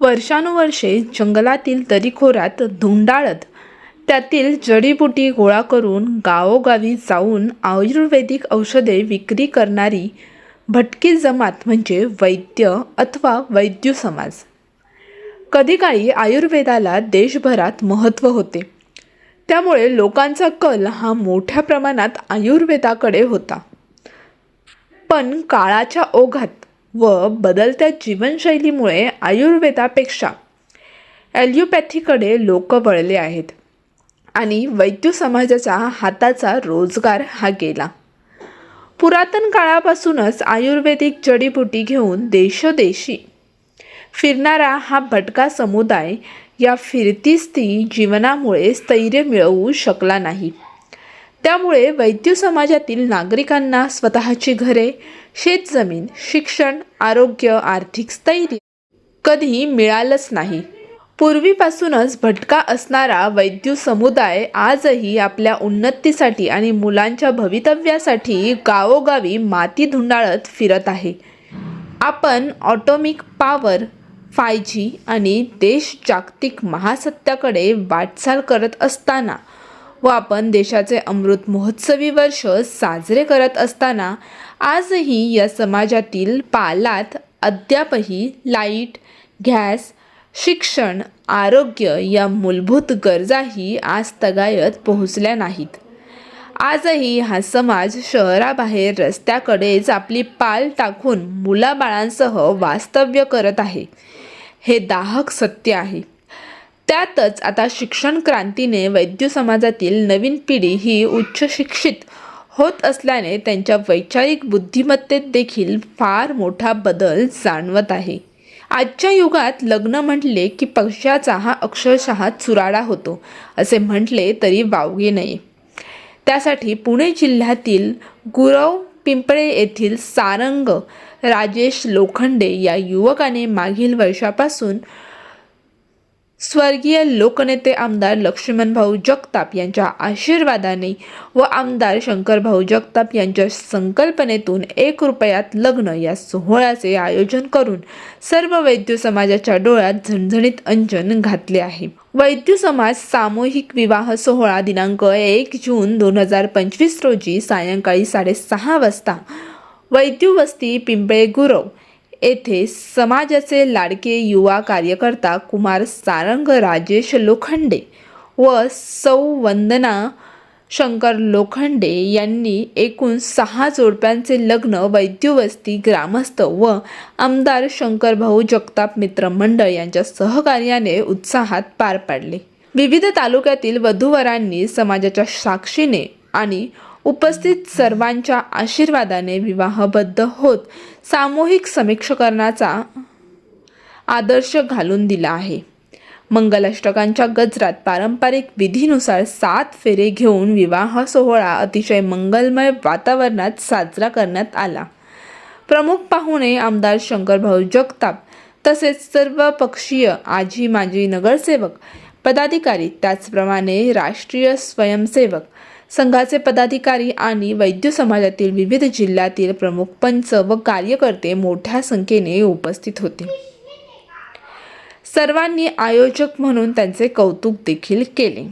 वर्षानुवर्षे जंगलातील दरीखोऱ्यात धुंडाळत त्यातील जडीबुटी गोळा करून गावोगावी जाऊन आयुर्वेदिक औषधे विक्री करणारी भटकी जमात म्हणजे वैद्य अथवा वैद्य समाज. कधीकाळी आयुर्वेदाला देशभरात महत्त्व होते. त्यामुळे लोकांचा कल हा मोठ्या प्रमाणात आयुर्वेदाकडे होता. पण काळाच्या ओघात व बदलत्या जीवनशैलीमुळे आयुर्वेदापेक्षा ॲल्युपॅथीकडे लोक वळले आहेत आणि वैद्य समाजाचा हाताचा रोजगार हा गेला. पुरातन काळापासूनच आयुर्वेदिक जडीबुटी घेऊन देशोदेशी फिरणारा हा भटका समुदाय या फिरतीस्ती जीवनामुळे स्थैर्य मिळवू शकला नाही. त्यामुळे वैद्य समाजातील नागरिकांना स्वतःची घरे शेतजमीन शिक्षण आरोग्य आर्थिक स्थैर्य कधी मिळालंच नाही. पूर्वीपासूनच भटका असणारा वैद्य समुदाय आजही आपल्या उन्नतीसाठी आणि मुलांच्या भवितव्यासाठी गावोगावी माती धुंडाळत फिरत आहे. आपण ऑटोमिक पॉवर फाय जी आणि देश जागतिक महासत्याकडे वाटचाल करत असताना व आपण देशाचे अमृत महोत्सवी वर्ष साजरे करत असताना आजही या समाजातील पालात अद्यापही लाइट गॅस शिक्षण आरोग्य या मूलभूत गरजाही आज तगायत पोहोचल्या नाहीत. आजही हा समाज शहराबाहेर रस्त्याकडेच आपली पाल टाकून मुलाबाळांसह वास्तव्य करत आहे. हे दाहक सत्य आहे. त्यातच आता शिक्षण क्रांतीने वैद्य समाजातील नवीन पिढी ही उच्च शिक्षित होत असल्याने त्यांच्या वैचारिक बुद्धिमत्तेत देखील फार मोठा बदल जाणवत आहे. आजच्या युगात लग्न म्हटले की पक्षाचा हा अक्षरशः चुराडा होतो असे म्हटले तरी वावगे नये त्यासाठी पुणे जिल्ह्यातील गुरव पिंपळे येथील सारंग राजेश लोखंडे या युवकाने मागील वर्षापासून स्वर्गीय लोकनेते आमदार लक्ष्मणभाऊ जगताप यांच्या आशीर्वादाने व आमदार शंकरभाऊ जगताप यांच्या संकल्पनेतून एक रुपयात लग्न या सोहळ्याचे आयोजन करून सर्व वैद्य समाजाच्या डोळ्यात झणझणीत अंजन घातले आहे. वैद्य समाज सामूहिक विवाह सोहळा दिनांक एक जून दोन हजार पंचवीस रोजी सायंकाळी साडेसहा वाजता. वैद्य वस्ती पिंपळे गुरव येथे समाजाचे लाडके युवा कार्यकर्ता कुमार सारंग राजेश लोखंडे व सौ वंदना शंकर लोखंडे यांनी एकूण सहा जोडप्यांचे लग्न वैद्यवस्ती ग्रामस्थ व आमदार शंकरभाऊ जगताप मित्र मंडळ यांच्या सहकार्याने उत्साहात पार पाडले. विविध तालुक्यातील वधूवरांनी समाजाच्या साक्षीने आणि उपस्थित सर्वांच्या आशीर्वादाने विवाहबद्ध होत सामूहिक समीक्षकरणाचा आदर्श घालून दिला आहे. मंगलाष्टकांच्या गजरात पारंपरिक विधीनुसार सात फेरे घेऊन विवाह सोहळा अतिशय मंगलमय वातावरणात साजरा करण्यात आला. प्रमुख पाहुणे आमदार शंकरभाऊ जगताप तसेच सर्व पक्षीय आजी माजी नगरसेवक पदाधिकारी त्याचप्रमाणे राष्ट्रीय स्वयंसेवक संघाचे पदाधिकारी आणि वैद्य समाजातील विविध जिल्ह्यातील प्रमुख पंच व कार्यकर्ते मोठ्या संख्येने उपस्थित होते. सर्वांनी आयोजक म्हणून त्यांचे कौतुक देखील केले.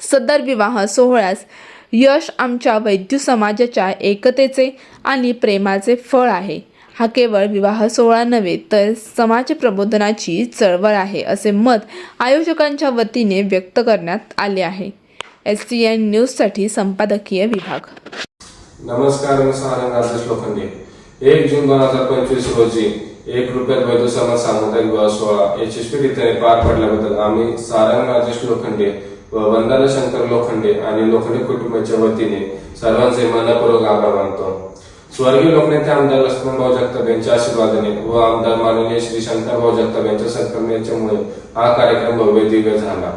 सदर विवाह सोहळ्यास यश आमच्या वैद्य समाजाच्या एकतेचे आणि प्रेमाचे फळ आहे. हा केवळ विवाह सोहळा नव्हे तर समाज प्रबोधनाची चळवळ आहे असे मत आयोजकांच्या वतीने व्यक्त करण्यात आले आहे. एस टी एन न्यूजसाठी संपादकीय विभाग. नमस्कार मी सारंग राजेश लोखंडे. एक जून दोन हजार पंचवीस रोजी एक रुपयात वैद्य समाज सामुदायिक विवाह सोहळा यशस्वीरित्याने पार पडल्याबद्दल आम्ही सारंग राजेश लोखंडे व वंदना शंकर लोखंडे आणि लोखंडे कुटुंबाच्या वतीने सर्वांचे मनपूर्वक आभार मानतो. स्वर्गीय लोकनेते आमदार लक्ष्मणभाऊ जगताप यांच्या आशीर्वादाने व आमदार माननीय श्री शंकरभाऊ जगताप यांच्या संकल्पनेच्यामुळे हा कार्यक्रम भव्य दिव्य झाला.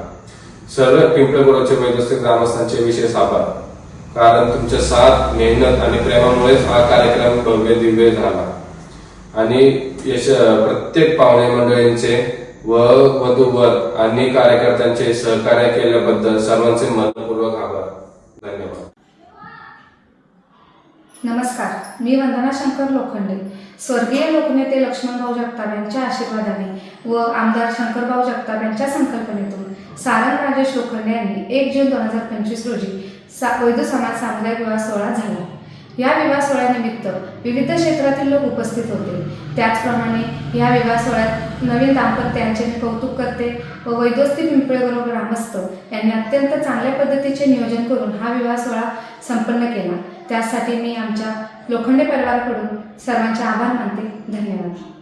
सर्व पिंपळगुराच्या वैदस्थित ग्रामस्थांचे विशेष आभार. कारण तुमच्या साथ मेहनत आणि प्रेमामुळेच हा कार्यक्रम भव्य दिव्य झाला. आणि यश प्रत्येक पाहुणे मंडळींचे व वधूवर आणि कार्यकर्त्यांचे सहकार्य केल्याबद्दल सर्वांचे मनपूर्वक आभार. धन्यवाद. नमस्कार मी वंदना शंकर लोखंडे. स्वर्गीय लोकनेते लक्ष्मणभाऊ जगताप यांच्या आशीर्वादाने व आमदार शंकरभाऊ जगताप यांच्या संकल्पनेतून सारंग राजेश लोखंडे यांनी एक जून दोन हजार पंचवीस रोजी सा वैद्य समाज सामुदायिक विवाह सोहळा झाला. या विवाह सोहळ्यानिमित्त विविध क्षेत्रातील लोक उपस्थित होते. त्याचप्रमाणे या विवाह सोहळ्यात नवीन दाम्पत्यांचे मी कौतुक करते व वैद्यस्ती पिंपळेगाव ग्रामस्थ यांनी अत्यंत चांगल्या पद्धतीचे नियोजन करून हा विवाह सोहळा संपन्न केला. त्यासाठी मी आमच्या लोखंडे परिवाराकडून सर्वांचे आभार मानते. धन्यवाद.